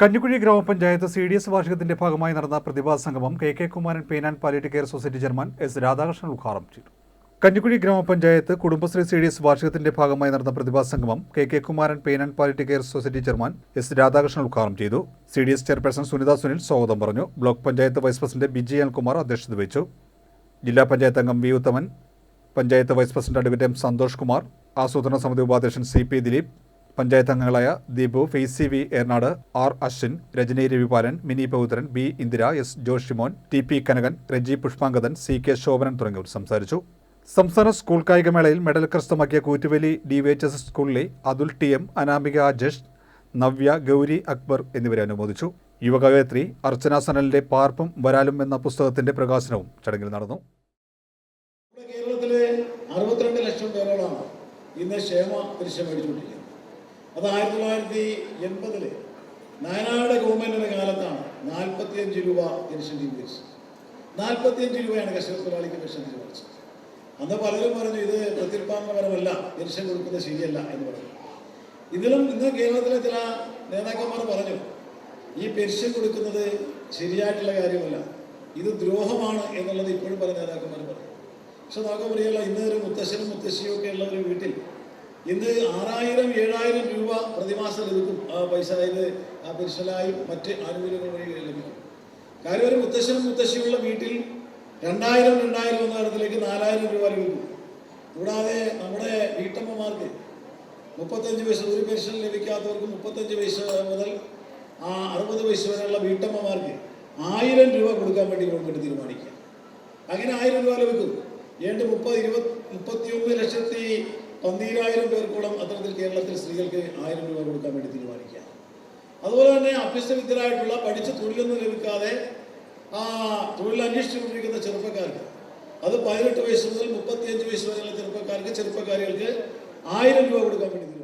കഞ്ഞിക്കുഴി ഗ്രാമപഞ്ചായത്ത് C D S വാർഷികത്തിന്റെ ഭാഗമായി നടന്ന പ്രതിഭാ സംഗമം K K Kumaran pain and care society chairman S Radhakrishnan ഉദ്ഘാടനം ചെയ്തു. Kanjikuzhi grama panchayat Kudumbashree C D S വാർഷികത്തിന്റെ ഭാഗമായി നടന്ന പ്രതിഭാ സംഗമം K K Kumaran pain and palliative care society chairman S Radhakrishnan ഉദ്ഘാടനം ചെയ്തു. C D S chairperson Sunitha Sunil സ്വാഗതം പറഞ്ഞു. Block panchayat vice president Biji Anilkumar അധ്യക്ഷത വഹിച്ചു. ജില്ലാ പഞ്ചായത്ത് അംഗം V Uthaman panchayat vice president advocate M Santhosh Kumar ആസൂത്രണ സമിതി ഉപാധ്യക്ഷൻ സി പി ദിലീപ് പഞ്ചായത്ത് അംഗങ്ങളായ Deepu Faisy V Ernad R Ashwin Rajani Ravipalan Mini Pauthran B Indira S Joshimon T P Kanakan Reji Pushpangadan C K Shobhanan തുടങ്ങിയവർ സംസാരിച്ചു. സംസ്ഥാന school കായികമേളയിൽ medal കരസ്ഥമാക്കിയ Koottuveli D V H S സ്കൂളിലെ Athul T M Anamika അജഷ് Navya Gauri Akbar എന്നിവരെ അനുമോദിച്ചു. യുവകവയത്രി അർച്ചന സനലിന്റെ പാർപ്പും വരാലും എന്ന പുസ്തകത്തിന്റെ പ്രകാശനവും ചടങ്ങിൽ നടന്നു. കേരളത്തിലെ അറുപത്തിരണ്ട് ലക്ഷം പേരോളാണ് ഇന്ന് ക്ഷേമ ദൃശ്യം മേടിച്ചുകൊണ്ടിരിക്കുന്നത്. അത് ആയിരത്തി തൊള്ളായിരത്തി എൺപതിൽ നയനാട് ഗവൺമെന്റിന്റെ കാലത്താണ് നാൽപ്പത്തിയഞ്ച് രൂപ പെൻഷൻ തീരുമാനിച്ചത് നാൽപ്പത്തിയഞ്ച് രൂപയാണ് കർഷക തൊഴിലാളിക്ക് പെൻഷൻ തീരുമാനിച്ചത് അന്ന് പലരും പറഞ്ഞു ഇത് പ്രത്യുൽപാദനപരമല്ല പെൻഷൻ കൊടുക്കുന്നത് ശരിയല്ല എന്ന് പറഞ്ഞു. ഇതിലും ഇന്ന് കേരളത്തിലെ ചില നേതാക്കന്മാർ പറഞ്ഞു ഈ പെൻഷൻ കൊടുക്കുന്നത് ശരിയായിട്ടുള്ള കാര്യമല്ല ഇത് ദ്രോഹമാണ് എന്നുള്ളത് ഇപ്പോഴും പല നേതാക്കന്മാർ പറഞ്ഞു. പക്ഷെ നമുക്ക് പറയാനുള്ള ഇന്ന് ഒരു മുത്തശ്ശനും മുത്തശ്ശിയും ഒക്കെ ഉള്ള ഒരു വീട്ടിൽ ഇന്ന് ആറായിരം ഏഴായിരം രൂപ പ്രതിമാസം ലഭിക്കും. ആ പൈസ ഇത് ആ പെൻഷനായും മറ്റ് ആനുകൂല്യങ്ങൾ വഴി ലഭിക്കും. കാര്യം ഒരു മുത്തശ്ശനും മുത്തശ്ശിയുള്ള വീട്ടിൽ രണ്ടായിരം രണ്ടായിരം എന്ന തരത്തിലേക്ക് നാലായിരം രൂപ ലഭിക്കും. കൂടാതെ നമ്മുടെ വീട്ടമ്മമാർക്ക് മുപ്പത്തഞ്ച് വയസ്സ് ഒരു പെൻഷൻ ലഭിക്കാത്തവർക്ക് മുപ്പത്തഞ്ച് വയസ്സ് മുതൽ ആ അറുപത് വയസ്സ് വരെയുള്ള വീട്ടമ്മമാർക്ക് ആയിരം രൂപ കൊടുക്കാൻ വേണ്ടി ഗവൺമെന്റ് തീരുമാനിക്കുക. അങ്ങനെ ആയിരം രൂപ ലഭിക്കും. ഏണ്ട് മുപ്പത് ഇരുപത് മുപ്പത്തിയൊന്ന് ലക്ഷത്തി പന്തീരായിരം പേർക്കോളം അത്തരത്തിൽ കേരളത്തിൽ സ്ത്രീകൾക്ക് ആയിരം രൂപ കൊടുക്കാൻ വേണ്ടി തീരുമാനിക്കുക. അതുപോലെ തന്നെ അഭ്യസ്തവിദ്യരായിട്ടുള്ള പഠിച്ച് തൊഴിലൊന്നും ലഭിക്കാതെ ആ തൊഴിൽ അന്വേഷിച്ചുകൊണ്ടിരിക്കുന്ന ചെറുപ്പക്കാർക്ക് അത് പതിനെട്ട് വയസ്സ് മുതൽ മുപ്പത്തിയഞ്ച് വയസ്സ് വരെയുള്ള ചെറുപ്പക്കാർക്ക് ചെറുപ്പക്കാരികൾക്ക് ആയിരം രൂപ കൊടുക്കാൻ വേണ്ടി